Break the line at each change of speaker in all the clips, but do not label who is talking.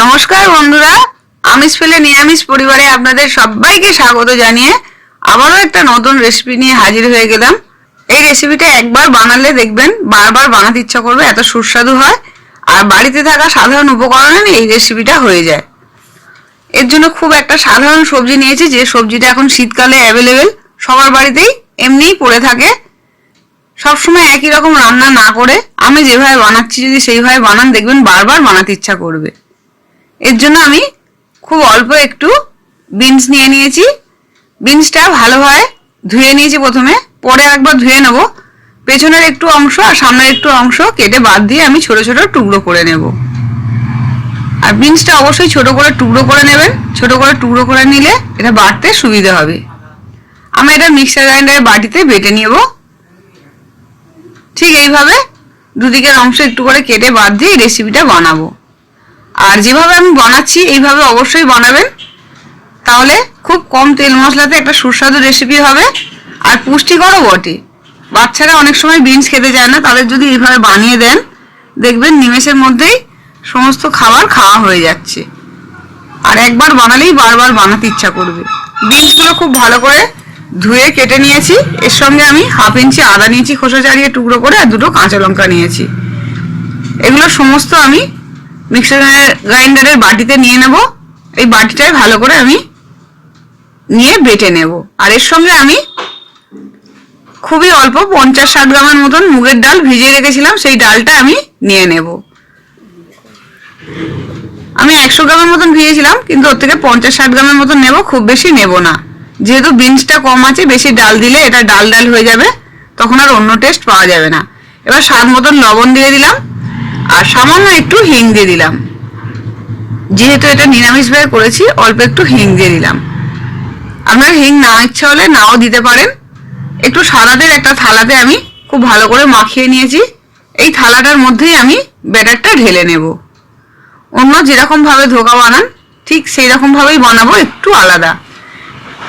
নমস্কার বন্ধুরা, আমিষ ফেলে নিরামিষ পরিবারে আপনাদের সবাইকে স্বাগত জানিয়ে আবারও একটা নতুন রেসিপি নিয়ে হাজির হয়ে গেলাম। এই রেসিপিটা একবার বানালে দেখবেন, বারবার বানাতে ইচ্ছা করবে, এত সুস্বাদু হয়। আর বাড়িতে থাকা সাধারণ উপকরণে এই রেসিপিটা হয়ে যায়। এর জন্য খুব একটা সাধারণ সবজি নিয়েছি, যে সবজিটা এখন শীতকালে অ্যাভেলেবেল সবার বাড়িতেই এমনিই পড়ে থাকে। সবসময় একই রকম রান্না না করে, আমি যেভাবে বানাচ্ছি, যদি সেইভাবে বানান, দেখবেন বারবার বানাতে ইচ্ছা করবে। এর জন্য আমি খুব অল্প একটু বিনস নিয়ে নিয়েছি। বিনসটা ভালোভাবে ধুয়ে নিয়েছি প্রথমে, পরে একবার ধুয়ে নেব। পেছনের একটু অংশ আর সামনের একটু অংশ কেটে বাদ দিয়ে আমি ছোট ছোট টুকরো করে নেব। আর বিনসটা অবশ্যই ছোট করে টুকরো করে নেবেন। ছোট করে টুকরো করে নিলে এটা বাটতে সুবিধা হবে। আমি এটা মিক্সার গ্রাইন্ডারের বাটিতে বেটে নেব। ঠিক এইভাবে দুদিকের অংশ একটু করে কেটে বাদ দিয়ে রেসিপিটা বানাবো। আর যেভাবে আমি বানাচ্ছি, এইভাবে অবশ্যই বানাবেন। তাহলে খুব কম তেল মশলাতে একটা সুস্বাদু রেসিপি হবে। আর পুষ্টিকরও বটে। বাচ্চারা অনেক সময় বিনস খেতে চায় না, তাদের যদি এইভাবে বানিয়ে দেন, দেখবেন নিমেষের মধ্যেই সমস্ত খাবার খাওয়া হয়ে যাচ্ছে। আর একবার বানালেই বারবার বানাতে ইচ্ছা করবে। বিনসগুলো খুব ভালো করে ধুয়ে কেটে নিয়েছি। এর সঙ্গে আমি হাফ ইঞ্চি আদা নিয়েছি খোসা ছাড়িয়ে টুকরো করে, আর দুটো কাঁচা লঙ্কা নিয়েছি। এগুলো সমস্ত আমি মিক্সার গ্রাইন্ডারের বাটিতে নিয়ে নেব। এই বাটিটায় ভালো করে আমি নিয়ে বেটে নেব। আর এর সঙ্গে আমি খুবই অল্প পঞ্চাশ ষাট গ্রামের মতন মুগের ডাল ভিজিয়ে রেখেছিলাম, সেই ডালটা আমি নিয়ে নেব। আমি একশো গ্রামের মতন ভিজিয়েছিলাম, কিন্তু ওর থেকে পঞ্চাশ ষাট গ্রামের মতন নেব, খুব বেশি নেব না। যেহেতু বিনসটা কম আছে, বেশি ডাল দিলে এটা ডাল ডাল হয়ে যাবে, তখন আর অন্য টেস্ট পাওয়া যাবে না। এবার স্বাদ মতন লবণ দিয়ে দিলাম। আর সামান্য একটু হিং দিয়ে দিলাম। যেহেতু এটা নিরামিষভাবে করেছি, অল্প একটু হিং দিয়ে দিলাম। আপনার হিং না ইচ্ছা হলে নাও দিতে পারেন। একটু সাদাদের একটা থালাতে আমি খুব ভালো করে মাখিয়ে নিয়েছি। এই থালাটার মধ্যেই আমি ব্যাটারটা ঢেলে নেব। অন্য যেরকম ভাবে ধোকা বানান, ঠিক সেই রকম ভাবেই বানাবো, একটু আলাদা।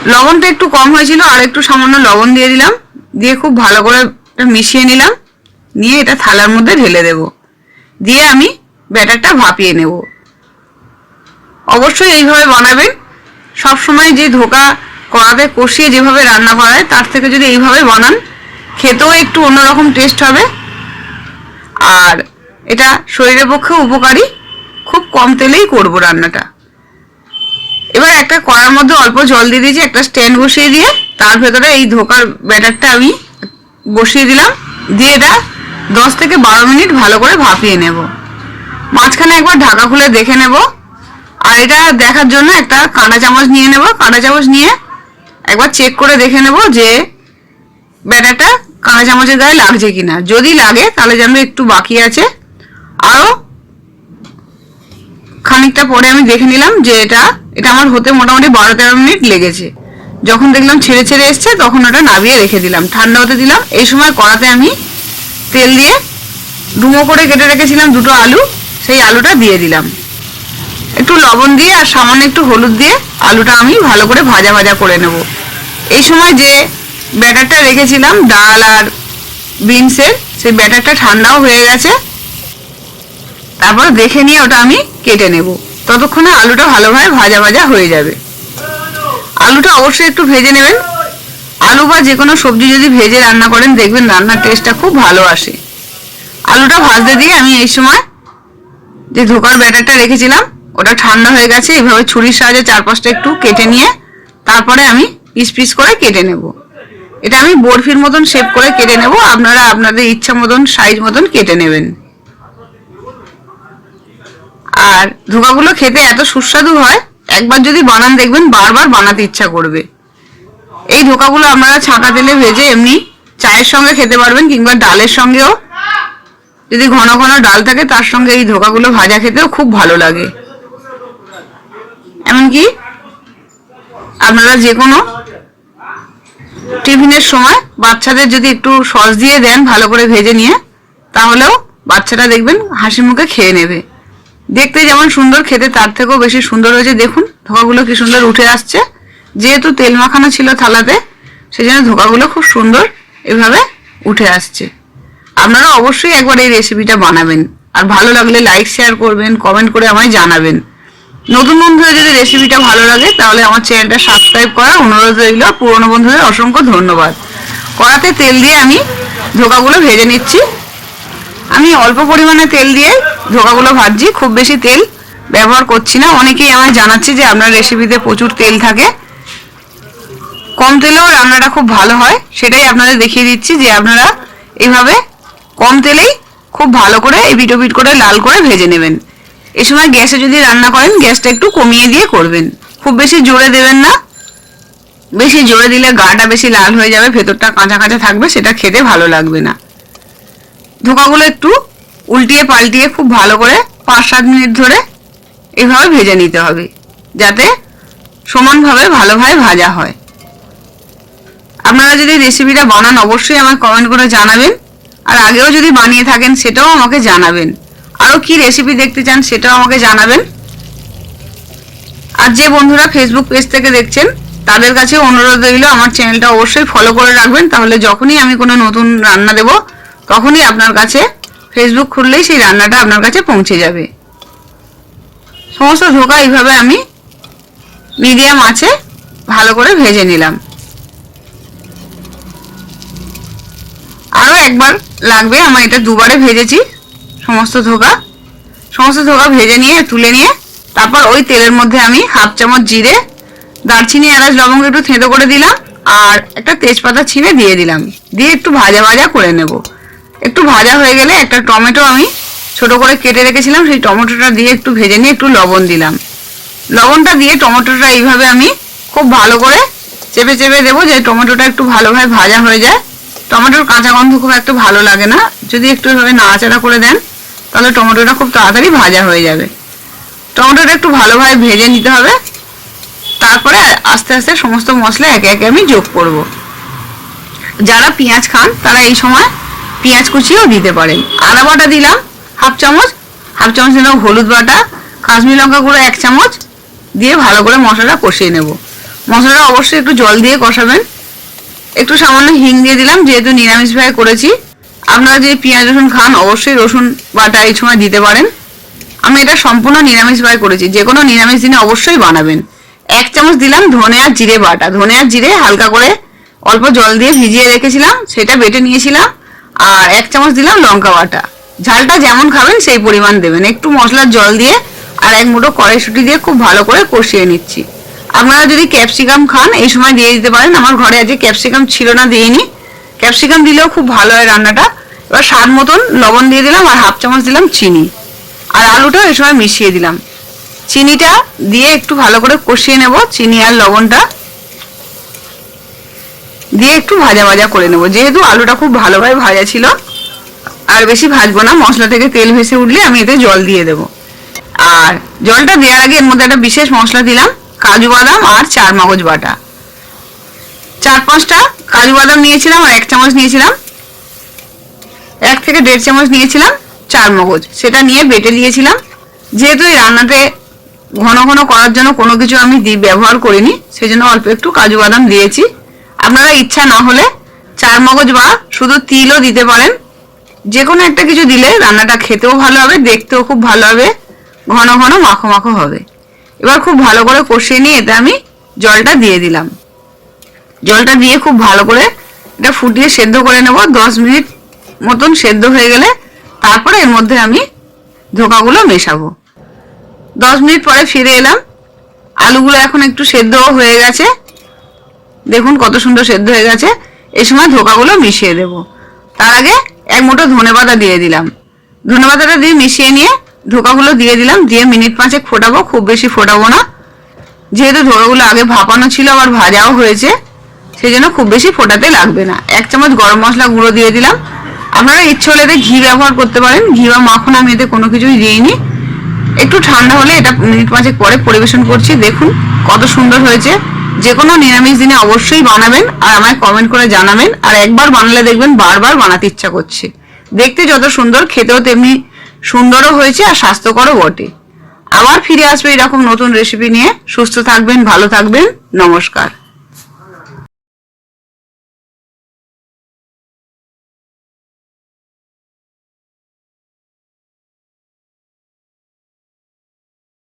লবণটা একটু কম হয়েছিল, আর একটু সামান্য লবণ দিয়ে দিলাম। দিয়ে খুব ভালো করে মিশিয়ে নিলাম। নিয়ে এটা থালার মধ্যে ঢেলে দেব। দিয়ে আমি ব্যাটারটা ভাপিয়ে নেব। অবশ্যই এইভাবে বানাবেন। সব সময় যে ধোকা কড়াতে কষিয়ে যেভাবে রান্না করা হয় তার থেকে যদি এইভাবে বানান, খেতেও একটু অন্যরকম টেস্ট হবে। আর এটা শরীরের পক্ষে উপকারী। খুব কম তেলেই করব রান্নাটা। এবার একটা কড়ার মধ্যে অল্প জল দিয়ে দিয়েছি, একটা স্ট্যান্ড বসিয়ে দিয়ে, তার ভেতরে এই ধোকার ব্যাটারটা আমি বসিয়ে দিলাম। দিয়ে এটা দশ থেকে বারো মিনিট ভালো করে ভাপিয়ে নেব। মাঝখানে একবার ঢাকা খুলে দেখে নেব। আর এটা দেখার জন্য একটা কাঁটা চামচ নিয়ে নেব। কাঁটা চামচ নিয়ে একবার চেক করে দেখে নেব যে ব্যাটারটা কাঁটা চামচের গায়ে লাগছে কিনা। যদি লাগে, তাহলে জানব একটু বাকি আছে। আরও খানিকটা পরে আমি দেখে নিলাম যে এটা এটা আমার হতে মোটামুটি বারো তেরো মিনিট লেগেছে। যখন দেখলাম ছেড়ে ছেড়ে এসছে, তখন ওটা নামিয়ে রেখে দিলাম। ঠান্ডা হতে দিলাম। এই সময় কড়াতে আমি তেল দিয়ে ডুমো করে কেটে রেখেছিলাম দুটো আলু, সেই আলুটা দিয়ে দিলাম। একটু লবণ দিয়ে আর সামান্য একটু হলুদ দিয়ে আলুটা আমি ভালো করে ভাজা ভাজা করে নেব। এই সময় যে ব্যাটারটা রেখেছিলাম, ডাল আর বিনসের, সেই ব্যাটারটা ঠান্ডাও হয়ে গেছে। তারপর দেখে নিয়ে ওটা আমি কেটে নেব। ততক্ষণে আলুটা ভালোভাবে ভাজা ভাজা হয়ে যাবে। আলুটা অবশ্যই একটু ভেজে নেবেন। আলু বা যে কোনো সবজি যদি ভেজে রান্না করেন, দেখবেন রান্নার টেস্টটা খুব ভালো আসে। আলুটা ভাজতে দিয়ে আমি এই সময় যে ধোকার ব্যাটারটা রেখেছিলাম, ওটা ঠান্ডা হয়ে গেছে এইভাবে ছুরির সাহায্যে চার পাঁচটা একটু কেটে নিয়ে তারপরে আমি পিস পিস করে কেটে নেব। এটা আমি বরফির মতন শেপ করে কেটে নেব, আপনারা আপনাদের ইচ্ছা মতন সাইজ মতন কেটে নেবেন। আর ধোকাগুলো খেতে এত সুস্বাদু হয়, একবার যদি বানান, দেখবেন বারবার বানাতে ইচ্ছা করবে। এই ধোকাগুলো আপনারা ছাঁকা তেলে ভেজে এমনি চায়ের সঙ্গে খেতে পারবেন কিংবা ডালের সঙ্গেও। যদি ঘন ঘন ডাল থাকে, তার সঙ্গে এই ধোকাগুলো ভাজা খেতেও খুব ভালো লাগে। এমনকি আপনারা যে কোনো টিফিনের সময় বাচ্চাদের যদি একটু সস দিয়ে দেন ভালো করে ভেজে নিয়ে, তাহলেও বাচ্চাটা দেখবেন হাসি মুখে খেয়ে নেবে। দেখতে যেমন সুন্দর, খেতে তার থেকেও বেশি সুন্দর হয়েছে। দেখুন, ধোকাগুলো কি সুন্দর উঠে আসছে। যেহেতু তেল মাখানো ছিল থালাতে সেই জন্য ধোকাগুলো খুব সুন্দর এভাবে উঠে আসছে। আপনারা অবশ্যই একবার এই রেসিপিটা বানাবেন। আর ভালো লাগলে লাইক শেয়ার করবেন কমেন্ট করে আমায় জানাবেন। নতুন বন্ধুদের যদি রেসিপিটা ভালো লাগে, তাহলে আমার চ্যানেলটা সাবস্ক্রাইব করার অনুরোধ রইল। পুরনো বন্ধুদের অসংখ্য ধন্যবাদ। কড়াতে তেল দিয়ে আমি ধোকাগুলো ভেজে নিচ্ছি। আমি অল্প পরিমাণে তেল দিয়ে ধোকাগুলো ভাজছি। খুব বেশি তেল ব্যবহার করছি না। অনেকেই আমায় জানাচ্ছে যে আপনার রেসিপিতে প্রচুর তেল থাকে। কম তেলেও রান্নাটা খুব ভালো হয়, সেটাই আপনাদের দেখিয়ে দিচ্ছি যে আপনারা এইভাবে কম তেলেই খুব ভালো করে এই বিটো বিট করে লাল করে ভেজে নেবেন। এই সময় গ্যাসে যদি রান্না করেন, গ্যাসটা একটু কমিয়ে দিয়ে করবেন। খুব বেশি জোরে দেবেন না। বেশি জোরে দিলে গাটা বেশি লাল হয়ে যাবে, ভেতরটা কাঁচা কাঁচা থাকবে, সেটা খেতে ভালো লাগবে না। ধোকাগুলো একটু উল্টিয়ে পাল্টিয়ে খুব ভালো করে পাঁচ সাত মিনিট ধরে এভাবে ভেজে নিতে হবে, যাতে সমানভাবে ভালোভাবে ভাজা হয়। আপনারা যদি রেসিপিটা বানান, অবশ্যই আমাকে কমেন্ট করে জানাবেন। আর আগেও যদি বানিয়ে থাকেন, সেটাও আমাকে জানাবেন। আরও কি রেসিপি দেখতে চান, সেটাও আমাকে জানাবেন। আর যে বন্ধুরা ফেসবুক পেজ থেকে দেখছেন, তাদের কাছে অনুরোধ রইল, আমার চ্যানেলটা অবশ্যই ফলো করে রাখবেন। তাহলে যখনই আমি কোনো নতুন রান্না দেব, তখনই আপনার কাছে ফেসবুক খুললেই সেই রান্নাটা আপনার কাছে পৌঁছে যাবে। সমস্ত ধোকা এইভাবে আমি মিডিয়াম আছে, ভালো করে ভেজে নিলাম। একবার লাগবে, আমার এটা দুবারে ভেজেছি, সমস্ত ধোকা। সমস্ত ধোকা ভেজে নিয়ে, তুলে নিয়ে, তারপর ওই তেলের মধ্যে আমি হাফ চামচ জিরে, দারচিনি, এলাচ, লবঙ্গ একটু থেঁতো করে দিলাম, আর একটা তেজপাতা ছিঁড়ে দিয়ে দিলাম। দিয়ে একটু ভাজা ভাজা করে নেব। একটু ভাজা হয়ে গেলে একটা টমেটো আমি ছোট করে কেটে রেখেছিলাম, সেই টমেটোটা দিয়ে একটু ভেজে নিয়ে একটু লবণ দিলাম। লবণটা দিয়ে টমেটোটা এইভাবে আমি খুব ভালো করে চেপে চেপে দেবো, যে টমেটোটা একটু ভালোভাবে ভাজা হয়ে যায়। টমেটোর কাঁচা গন্ধ খুব একটা ভালো লাগে না। যদি একটু এভাবে নাড়াচাড়া করে দেন, তাহলে টমেটোটা খুব তাড়াতাড়ি ভাজা হয়ে যাবে। টমেটোটা একটু ভালোভাবে ভেজে নিতে হবে। তারপরে আস্তে আস্তে সমস্ত মশলা একে একে আমি যোগ করব। যারা পেঁয়াজ খান, তারা এই সময় পেঁয়াজ কুচিও দিতে পারেন। আদা বাটা দিলাম, হাফ চামচ। হাফ চামচ দিলাম হলুদ বাটা। কাশ্মীর লঙ্কা গুঁড়ো এক চামচ। দিয়ে ভালো করে মশলাটা কষিয়ে নেব। মশলাটা অবশ্যই একটু জল দিয়ে কষাবেন। একটু সামান্য হিং দিয়ে দিলাম, যেহেতু নিরামিষ ভাবে করেছি। আপনারা যদি পেঁয়াজ, রসুন খান, অবশ্যই রসুন বাটা এই সময় দিতে পারেন। আমি এটা সম্পূর্ণ নিরামিষ ভাবে করেছি। যে কোনো নিরামিষ দিনে অবশ্যই বানাবেন। এক চামচ দিলাম ধনে আর জিরে বাটা। ধনে আর জিরে হালকা করে অল্প জল দিয়ে ভিজিয়ে রেখেছিলাম, সেটা বেটে নিয়েছিলাম, আর এক চামচ দিলাম লঙ্কা বাটা। ঝালটা যেমন খাবেন, সেই পরিমাণ দেবেন। একটু মশলার জল দিয়ে আর এক মুঠো কড়াইশুটি দিয়ে খুব ভালো করে কষিয়ে নিচ্ছি। আপনারা যদি ক্যাপসিকাম খান, এই সময় দিয়ে দিতে পারেন। আমার ঘরে আজকে ক্যাপসিকাম ছিল না, দিইনি। ক্যাপসিকাম দিলেও খুব ভালো হয় রান্নাটা। এবার স্বাদ মতন লবণ দিয়ে দিলাম আর হাফ চামচ দিলাম চিনি। আর আলুটাও এই সময় মিশিয়ে দিলাম। চিনিটা দিয়ে একটু ভালো করে কষিয়ে নেব, চিনি আর লবণটা। দিয়ে একটু ভাজা ভাজা করে নেব। যেহেতু আলুটা খুব ভালোভাবে ভাজা ছিল, আর বেশি ভাজবো না, মশলা থেকে তেল ভেসে উঠলে আমি এতে জল দিয়ে দেব। আর জলটা দেওয়ার আগে এর মধ্যে একটা বিশেষ মশলা দিলাম। কাজু বাদাম আর চার মগজ বাটা। চার পাঁচটা কাজু বাদাম নিয়েছিলাম আর এক চামচ নিয়েছিলাম। এক থেকে দেড় চামচ নিয়েছিলাম চার মগজ। সেটা নিয়ে বেটে দিয়েছিলাম। যেহেতু এই রান্নাতে ঘন ঘন করার জন্য কোনো কিছু আমি দি ব্যবহার করিনি সেই জন্য অল্প একটু কাজু বাদাম দিয়েছি। আপনারা ইচ্ছা না হলে চার মগজ বা শুধু তিলও দিতে পারেন। যে কোনো একটা কিছু দিলে রান্নাটা খেতেও ভালো হবে, দেখতেও খুব ভালো হবে, ঘন ঘন মাখো মাখো হবে। এবার খুব ভালো করে কষিয়ে নিয়ে এতে আমি জলটা দিয়ে দিলাম। জলটা দিয়ে খুব ভালো করে এটা ফুটিয়ে সেদ্ধ করে নেব। দশ মিনিট মতন সেদ্ধ হয়ে গেলে তারপরে এর মধ্যে আমি ধোকাগুলো মেশাবো। দশ মিনিট পরে ফিরে এলাম। আলুগুলো এখন একটু সেদ্ধও হয়ে গেছে। দেখুন কত সুন্দর সেদ্ধ হয়ে গেছে। এই সময় ধোকাগুলো মিশিয়ে দেব। তার আগে এক মুঠো ধনে পাতা দিয়ে দিলাম। ধনে পাতাটা দিয়ে মিশিয়ে নিয়ে ধোকাগুলো দিয়ে দিলাম, দিয়ে মিনিট পাঁচেক ফোটাবো, খুব বেশি ফোটাবো না। যেহেতু ধোকাগুলো আগে ভাপানো ছিল, আবার ভাজাও হয়েছে সেই জন্য খুব বেশি ফোটাতে লাগবে না। এক চামচ গরম মশলা গুঁড়ো দিয়ে দিলাম। আপনারা ইচ্ছে হলে এতে ঘি ব্যবহার করতে পারেন। ঘি বা মাখন আমি এতে কোনো কিছুই দিইনি। একটু ঠান্ডা হলে এটা মিনিট পাঁচেক পরে পরিবেশন করছি। দেখুন কত সুন্দর হয়েছে। যে কোনো নিরামিষ দিনে অবশ্যই বানাবেন আর আমায় কমেন্ট করে জানাবেন। আর একবার বানালে দেখবেন বারবার বানাতে ইচ্ছা করছে। দেখতে যত সুন্দর, খেতেও তেমনি সুন্দরও হয়েছে আর স্বাস্থ্যকরও বটে। আবার ফিরে আসবে এরকম নতুন রেসিপি নিয়ে। সুস্থ থাকবেন, ভালো থাকবেন। নমস্কার।